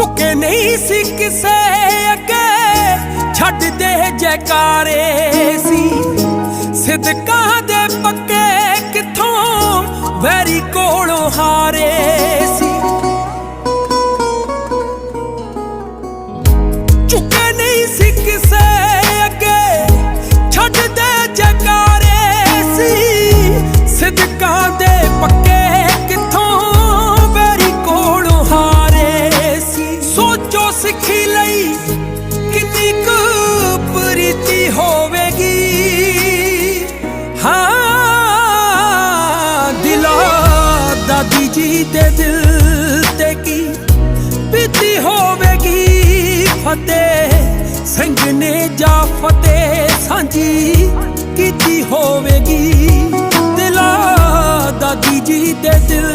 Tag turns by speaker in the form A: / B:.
A: ਝੁਕੇ ਨਹੀਂ ਸੀ ਕਿਸੇ ਅੱਗੇ। ਛੱਡਦੇ ਜੈਕਾਰੇ ਸੀ। ਸਿਦਕਾਂ ਦੇ ਪੱਕੇ ਕਿੱਥੋਂ? ਵੈਰੀ ਕੋਲੋਂ ਹਾਰੇ ਸੀ। ਝੁਕੇ ਨਹੀਂ ਸੀ ਕਿਸੇ ਸਿੱਖੀ ਲਈ ਪ੍ਰੀਤੀ ਹੋਵੇਗੀ? ਹਾਂ, ਦਿਲਾ ਦਾਦੀ ਜੀ ਦੇ ਦਿਲ ਤੇ ਕੀ ਬੀਤੀ ਹੋਵੇਗੀ? ਫਤਿਹ ਸਿੰਘ ਨੇ ਜਾ ਫਤਿਹ ਸਾਂਝੀ ਕੀਤੀ ਹੋਵੇਗੀ? ਦਿਲਾ ਦਾਦੀ ਜੀ ਦੇ ਦਿਲ